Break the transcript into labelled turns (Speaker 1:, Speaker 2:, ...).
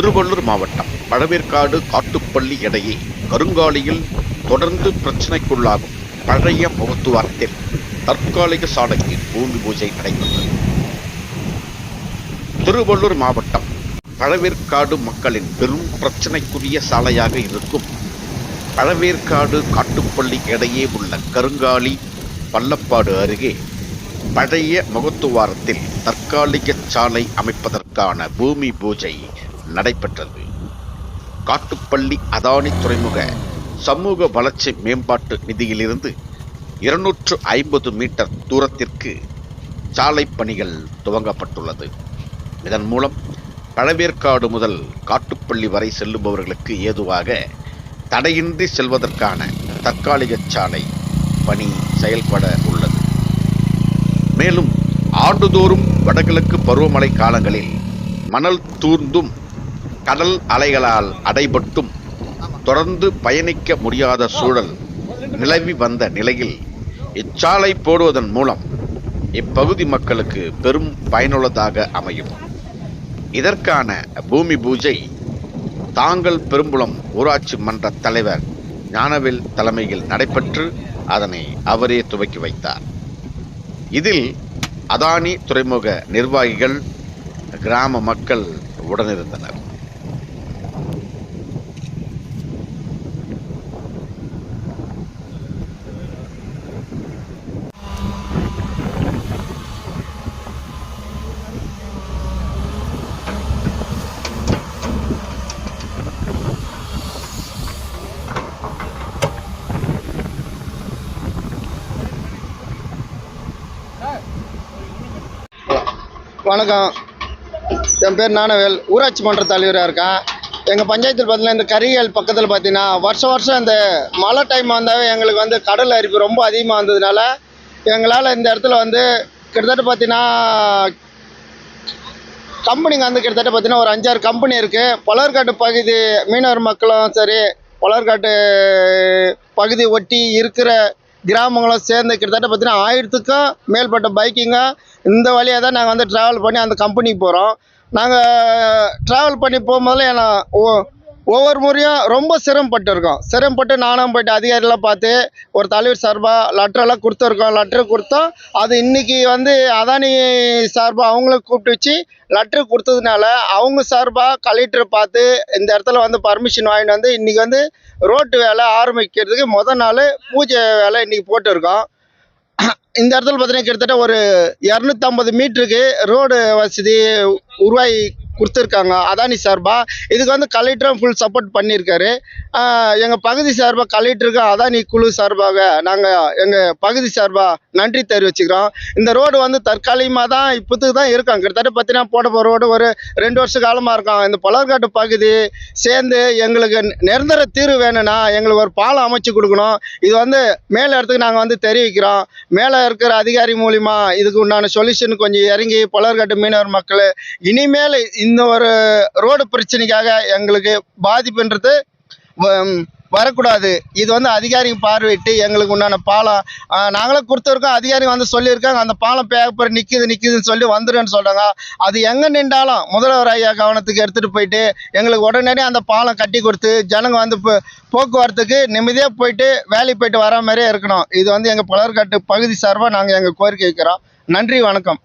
Speaker 1: திருவள்ளூர் மாவட்டம் பழவேற்காடு காட்டுப்பள்ளி இடையே கருங்காலியில் தொடர்ந்து பிரச்சனைக்குள்ளாகும் பழைய மருத்துவத்தில் தற்காலிக சாலையில் பூமி பூஜை நடைபெற்றது. திருவள்ளூர் மாவட்டம் பழவேற்காடு மக்களின் பெரும் பிரச்சனைக்குரிய சாலையாக இருக்கும் பழவேற்காடு காட்டுப்பள்ளி இடையே உள்ள கருங்காலி பள்ளப்பாடு அருகே பழைய முகத்துவாரத்தில் தற்காலிக சாலை அமைப்பதற்கான பூமி பூஜை நடைபெற்றது. காட்டுப்பள்ளி அதானி துறைமுக சமூக வளர்ச்சி மேம்பாட்டு நிதியிலிருந்து இருநூற்று ஐம்பது மீட்டர் தூரத்திற்கு சாலை பணிகள் துவங்கப்பட்டுள்ளது. இதன் மூலம் பழவேற்காடு முதல் காட்டுப்பள்ளி வரை செல்லுபவர்களுக்கு ஏதுவாக தடையின்றி செல்வதற்கான தற்காலிக சாலை பணி செயல்பட உள்ளது. மேலும் ஆண்டுதோறும் வடகிழக்கு பருவமழை காலங்களில் மணல் தூர்ந்தும் கடல் அலைகளால் அடைபட்டும் தொடர்ந்து பயணிக்க முடியாத சூழல் நிலவி வந்த நிலையில் இச்சாலை போடுவதன் மூலம் இப்பகுதி மக்களுக்கு பெரும் பயனுள்ளதாக அமையும். இதற்கான பூமி பூஜை தாங்கள் பெரும்புலம் ஊராட்சி மன்ற தலைவர் ஞானவேல் தலைமையில் நடைபெற்று அதனை அவரே துவக்கி வைத்தார். இதில் அதானி துறைமுக நிர்வாகிகள் கிராம மக்கள் உடனிருந்தனர்.
Speaker 2: வணக்கம். என் பேர் ஞானவேல் ஊராட்சி மன்ற தலைவராக இருக்கேன். எங்கள் பஞ்சாயத்தில் பார்த்தீங்கன்னா இந்த கரிகள் பக்கத்தில் பார்த்தீங்கன்னா வருஷம் வருஷம் இந்த மழை டைம் வந்தாவே எங்களுக்கு வந்து கடல் அரிப்பு ரொம்ப அதிகமாக வந்ததுனால எங்களால் இந்த இடத்துல வந்து கிட்டத்தட்ட பார்த்தீங்கன்னா கம்பெனிங்க வந்து கிட்டத்தட்ட பார்த்தீங்கன்னா ஒரு அஞ்சாறு கம்பெனி இருக்குது பலர்காட்டு பகுதி மீனவர் மக்களும் சரி பலர்காட்டு பகுதி ஒட்டி இருக்கிற கிராமங்களும் சேர்ந்து கிட்டத்தட்ட பார்த்தீங்கன்னா ஆயிரத்துக்கும் மேற்பட்ட பைக்கிங்க. இந்த வழியாக தான் நாங்கள் வந்து ட்ராவல் பண்ணி அந்த கம்பெனிக்கு போகிறோம் நாங்கள் ட்ராவல் பண்ணி போகும்போதெல்லாம் என்ன ஓ ஒவ்வொரு முறையும் ரொம்ப சிரமப்பட்டிருக்கோம். சிரமப்பட்டு நானும் போயிட்டு அதிகாரிலாம் பார்த்து ஒரு தலைவர் சார்பாக லெட்டரெல்லாம் கொடுத்துருக்கோம். லெட்ரு கொடுத்தோம். அது இன்றைக்கி வந்து அதானி சார்பாக அவங்களும் கூப்பிட்டு வச்சு லெட்ரு கொடுத்ததுனால அவங்க சார்பாக கலெக்டரை பார்த்து இந்த இடத்துல வந்து பர்மிஷன் வாங்கிட்டு வந்து இன்றைக்கி வந்து ரோட்டு வேலை ஆரம்பிக்கிறதுக்கு முத நாள் பூஜை வேலை இன்றைக்கி போட்டிருக்கோம். இந்த இடத்துல பார்த்தீங்கன்னா கிட்டத்தட்ட ஒரு இரநூத்தம்பது மீட்டருக்கு ரோடு வசதி உருவாகி கொடுத்துருக்காங்க. அதானி சார்பாக இதுக்கு வந்து கலெக்டரும் ஃபுல் சப்போர்ட் பண்ணியிருக்காரு. எங்கள் பகுதி சார்பாக கலெக்டருக்கு அதானி குழு சார்பாக நாங்கள் எங்கள் பகுதி சார்பாக நன்றி தெரிவிச்சுக்கிறோம். இந்த ரோடு வந்து தற்காலிகமாக தான் இப்போத்துக்கு தான் இருக்கும். கிட்டத்தட்ட பார்த்தீங்கன்னா போட போகிற ரோடு ஒரு ரெண்டு வருஷ காலமாக இருக்கும். இந்த பலர்காட்டு பகுதி சேர்ந்து எங்களுக்கு நிரந்தர தீர்வு வேணும்னா எங்களுக்கு ஒரு பாலம் அமைச்சு கொடுக்கணும். இது வந்து மேலே இடத்துக்கு நாங்கள் வந்து தெரிவிக்கிறோம். மேலே இருக்கிற அதிகாரி மூலிமா இதுக்கு உண்டான சொல்யூஷன் கொஞ்சம் இறங்கி பலர்காட்டு மீனவர் மக்கள் இனிமேல் இந்த ஒரு ரோடு பிரச்சனைக்காக எங்களுக்கு பாதிப்புன்றது வ- வரக்கூடாது. இது வந்து அதிகாரிங்க பார்வையிட்டு எங்களுக்கு உண்டான பாலம் நாங்களும் கொடுத்துருக்கோம். அதிகாரிங்க வந்து சொல்லியிருக்காங்க. அந்த பாலம் பேப்பர் நிற்கிது நிற்கிதுன்னு சொல்லி வந்துடுன்னு சொல்கிறாங்க அது எங்கே நின்றாலும் முதல்வர் ஐயா கவனத்துக்கு எடுத்துகிட்டு போயிட்டு எங்களுக்கு உடனடியே அந்த பாலம் கட்டி கொடுத்து ஜனங்க வந்து இப்போ போக்குவரத்துக்கு நிம்மதியாக போயிட்டு வேலைக்கு போயிட்டு வர மாதிரியே இருக்கணும். இது வந்து எங்கள் பலர்காட்டு பகுதி சார்பாக நாங்கள் எங்கள் கோரிக்கை வைக்கிறோம். நன்றி வணக்கம்.